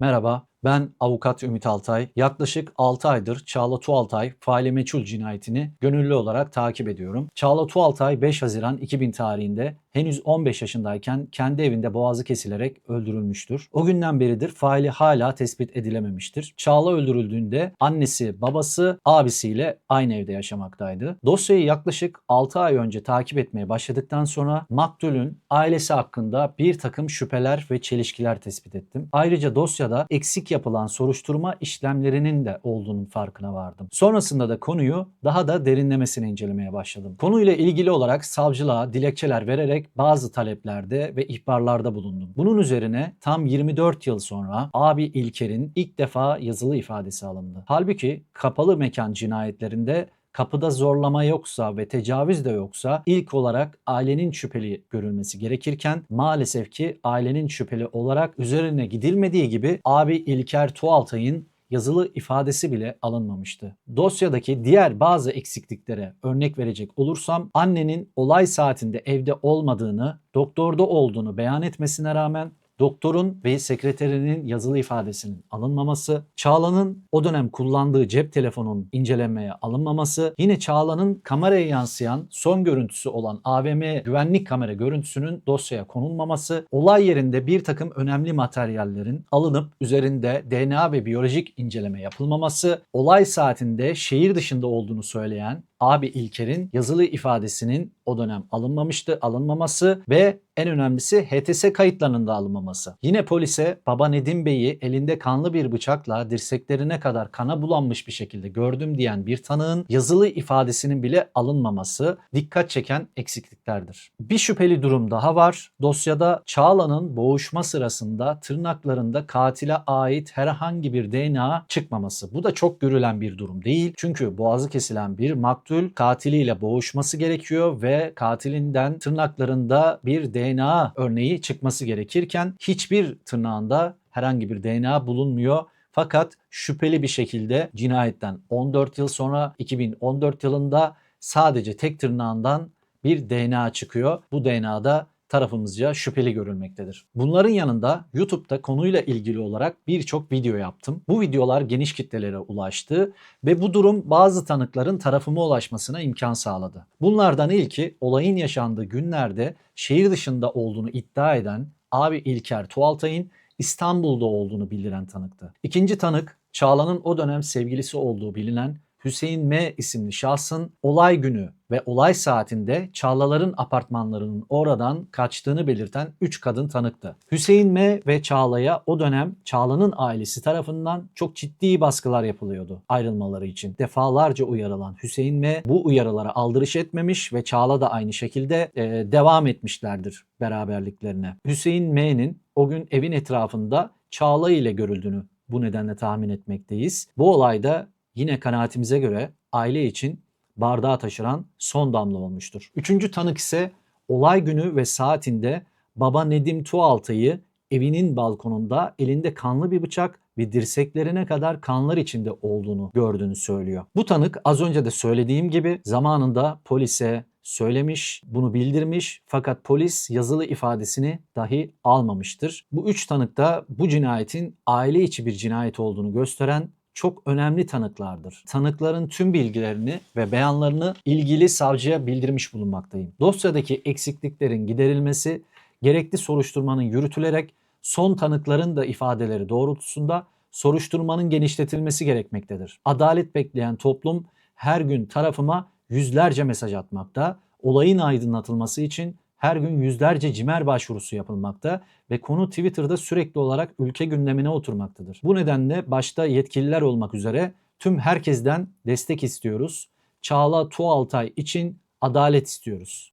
Merhaba, ben avukat Ümit Altay. Yaklaşık 6 aydır Çağla Tuğaltay faili meçhul cinayetini gönüllü olarak takip ediyorum. Çağla Tuğaltay 5 Haziran 2000 tarihinde henüz 15 yaşındayken kendi evinde boğazı kesilerek öldürülmüştür. O günden beridir faili hala tespit edilememiştir. Çağla öldürüldüğünde annesi, babası, abisiyle aynı evde yaşamaktaydı. Dosyayı yaklaşık 6 ay önce takip etmeye başladıktan sonra maktulün ailesi hakkında bir takım şüpheler ve çelişkiler tespit ettim. Ayrıca dosyada eksik yapılan soruşturma işlemlerinin de olduğunun farkına vardım. Sonrasında da konuyu daha da derinlemesine incelemeye başladım. Konuyla ilgili olarak savcılığa dilekçeler vererek bazı taleplerde ve ihbarlarda bulundum. Bunun üzerine tam 24 yıl sonra abi İlker'in ilk defa yazılı ifadesi alındı. Halbuki kapalı mekan cinayetlerinde kapıda zorlama yoksa ve tecavüz de yoksa ilk olarak ailenin şüpheli görülmesi gerekirken maalesef ki ailenin şüpheli olarak üzerine gidilmediği gibi abi İlker Tuğaltay'ın yazılı ifadesi bile alınmamıştı. Dosyadaki diğer bazı eksikliklere örnek verecek olursam annenin olay saatinde evde olmadığını, doktorda olduğunu beyan etmesine rağmen doktorun ve sekreterinin yazılı ifadesinin alınmaması, Çağla'nın o dönem kullandığı cep telefonun incelenmeye alınmaması, yine Çağla'nın kameraya yansıyan son görüntüsü olan AVM güvenlik kamera görüntüsünün dosyaya konulmaması, olay yerinde bir takım önemli materyallerin alınıp üzerinde DNA ve biyolojik inceleme yapılmaması, olay saatinde şehir dışında olduğunu söyleyen abi İlker'in yazılı ifadesinin o dönem alınmamıştı, alınmaması ve en önemlisi HTS kayıtlarının da alınmaması. Yine polise baba Nedim Bey'i elinde kanlı bir bıçakla dirseklerine kadar kana bulanmış bir şekilde gördüm diyen bir tanığın yazılı ifadesinin bile alınmaması dikkat çeken eksikliklerdir. Bir şüpheli durum daha var. Dosyada Çağla'nın boğuşma sırasında tırnaklarında katile ait herhangi bir DNA çıkmaması. Bu da çok görülen bir durum değil. Çünkü boğazı kesilen bir maktul katiliyle boğuşması gerekiyor ve katilinden tırnaklarında bir DNA örneği çıkması gerekirken hiçbir tırnağında herhangi bir DNA bulunmuyor. Fakat şüpheli bir şekilde cinayetten 14 yıl sonra 2014 yılında sadece tek tırnağından bir DNA çıkıyor. Bu DNA'da tarafımızca şüpheli görülmektedir. Bunların yanında YouTube'da konuyla ilgili olarak birçok video yaptım. Bu videolar geniş kitlelere ulaştı ve bu durum bazı tanıkların tarafıma ulaşmasına imkan sağladı. Bunlardan ilki olayın yaşandığı günlerde şehir dışında olduğunu iddia eden abi İlker Tuğaltay'ın İstanbul'da olduğunu bildiren tanıktı. İkinci tanık Çağla'nın o dönem sevgilisi olduğu bilinen Hüseyin M isimli şahsın olay günü ve olay saatinde Çağlaların apartmanlarının oradan kaçtığını belirten 3 kadın tanıktı. Hüseyin M ve Çağla'ya o dönem Çağla'nın ailesi tarafından çok ciddi baskılar yapılıyordu ayrılmaları için. Defalarca uyarılan Hüseyin M bu uyarılara aldırış etmemiş ve Çağla da aynı şekilde e, devam etmişlerdir beraberliklerine. Hüseyin M'nin o gün evin etrafında Çağla ile görüldüğünü bu nedenle tahmin etmekteyiz. Bu olayda yine kanaatimize göre aile için bardağı taşıran son damla olmuştur. Üçüncü tanık ise olay günü ve saatinde baba Nedim Tuğaltay'ı evinin balkonunda elinde kanlı bir bıçak ve dirseklerine kadar kanlar içinde olduğunu gördüğünü söylüyor. Bu tanık az önce de söylediğim gibi zamanında polise söylemiş, bunu bildirmiş fakat polis yazılı ifadesini dahi almamıştır. Bu üç tanık da bu cinayetin aile içi bir cinayet olduğunu gösteren çok önemli tanıklardır. Tanıkların tüm bilgilerini ve beyanlarını ilgili savcıya bildirmiş bulunmaktayım. Dosyadaki eksikliklerin giderilmesi, gerekli soruşturmanın yürütülerek son tanıkların da ifadeleri doğrultusunda soruşturmanın genişletilmesi gerekmektedir. Adalet bekleyen toplum her gün tarafıma yüzlerce mesaj atmakta. Olayın aydınlatılması için her gün yüzlerce cimer başvurusu yapılmakta ve konu Twitter'da sürekli olarak ülke gündemine oturmaktadır. Bu nedenle başta yetkililer olmak üzere tüm herkesten destek istiyoruz. Çağla Tuğaltay için adalet istiyoruz.